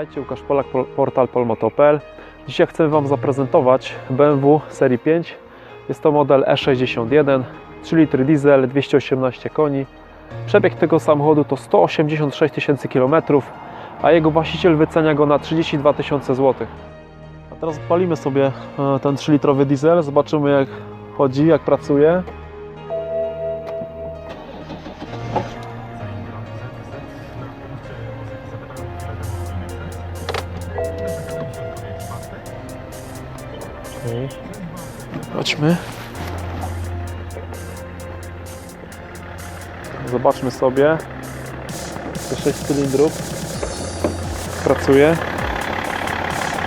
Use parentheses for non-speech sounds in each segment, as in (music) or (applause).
Witajcie, Łukasz Polak, pol- portal polmoto.pl. Dzisiaj chcę Wam zaprezentować BMW serii 5. Jest to model E61, 3 litry diesel, 218 koni. Przebieg tego samochodu to 186 tysięcy km, a jego właściciel wycenia go na 32 tysiące złotych. A teraz palimy sobie e, ten 3-litrowy diesel, zobaczymy jak chodzi, jak pracuje. Chodźmy. Zobaczmy sobie. Te 6 cylindrów pracuje.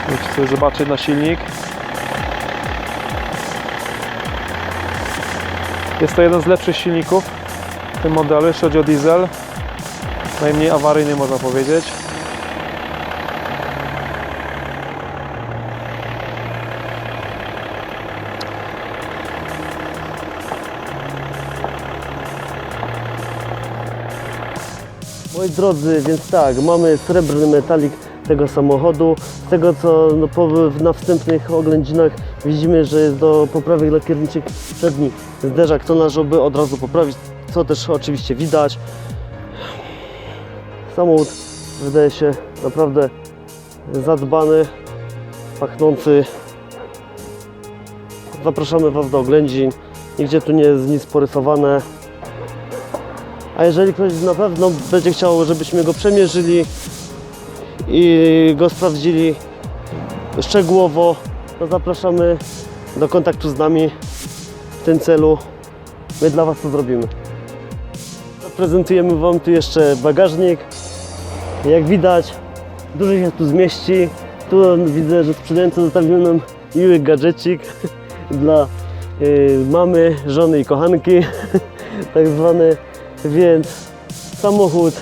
Możecie sobie zobaczyć na silnik. Jest to jeden z lepszych silników w tym modelu, jeśli chodzi o diesel. Najmniej awaryjny można powiedzieć. Moi drodzy, więc tak, mamy srebrny metalik tego samochodu. Z tego co no, po, na wstępnych oględzinach widzimy, że jest do poprawy lakierniczych przedni zderzak tonażowy od razu poprawić, co też oczywiście widać. Samochód wydaje się naprawdę zadbany, pachnący. Zapraszamy Was do oględzin. Nigdzie tu nie jest nic porysowane. A jeżeli ktoś na pewno będzie chciał, żebyśmy go przemierzyli i go sprawdzili szczegółowo, to zapraszamy do kontaktu z nami w tym celu. My dla Was to zrobimy. Prezentujemy Wam tu jeszcze bagażnik. Jak widać, dużo się tu zmieści. Tu widzę, że sprzedający zostawił nam miły gadżecik (laughs) dla y, mamy, żony i kochanki, (laughs) tak zwany. Więc samochód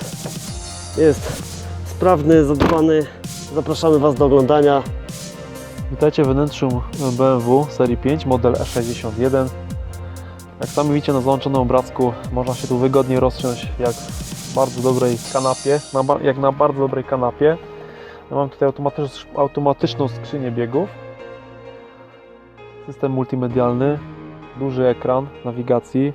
jest sprawny, zadbany. Zapraszamy Was do oglądania. Witajcie w wnętrzu BMW serii 5, model E61. Jak sami widzicie na załączonym obrazku, można się tu wygodnie rozsiąść jak w bardzo dobrej kanapie, jak na bardzo dobrej kanapie. Ja mam tutaj automatycz, automatyczną skrzynię biegów, system multimedialny, duży ekran nawigacji,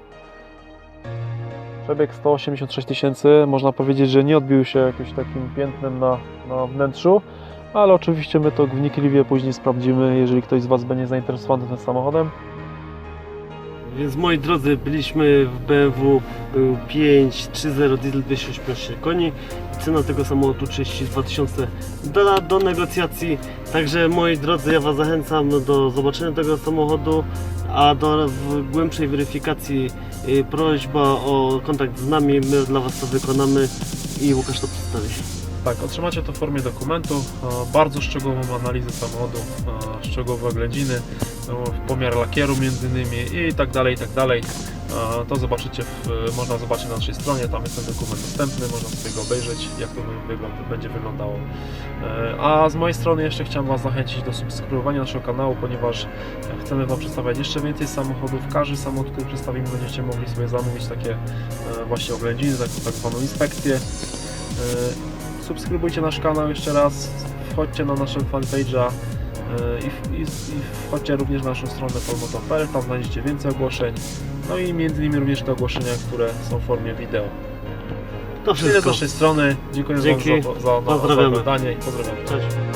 przebieg 186 tysięcy, można powiedzieć, że nie odbił się jakimś takim piętnem na, na wnętrzu, ale oczywiście my to wnikliwie później sprawdzimy, jeżeli ktoś z Was będzie zainteresowany tym samochodem. Więc moi drodzy, byliśmy w BMW 5 3.0 diesel 218 koni. Cena tego samochodu 32 tysiące do, do negocjacji. Także moi drodzy, ja Was zachęcam do zobaczenia tego samochodu, a do w głębszej weryfikacji y, prośba o kontakt z nami. My dla Was to wykonamy i Łukasz to przedstawi. Tak, otrzymacie to w formie dokumentu, bardzo szczegółową analizę samochodu, szczegółowe oględziny, e, pomiar lakieru między innymi i tak dalej, i tak dalej. To zobaczycie, w, można zobaczyć na naszej stronie, tam jest ten dokument dostępny, można sobie go obejrzeć, jak to będzie wyglądało. E, A z mojej strony jeszcze chciałem Was zachęcić do subskrybowania naszego kanału, ponieważ chcemy Wam przedstawiać jeszcze więcej samochodów. Każdy samochód, który przedstawimy, będziecie mogli sobie zamówić takie e, właśnie oględziny, taką tak zwaną inspekcję. E, subskrybujcie nasz kanał jeszcze raz, wchodźcie na naszego fanpage'a i, i, i wchodźcie również na naszą stronę polmoto.pl, tam znajdziecie więcej ogłoszeń, no i między innymi również te ogłoszenia, które są w formie wideo. To Tyle z wszystko. naszej strony, dziękuję Dzięki. Wam za, za, za, za oglądanie i pozdrawiam. Cześć.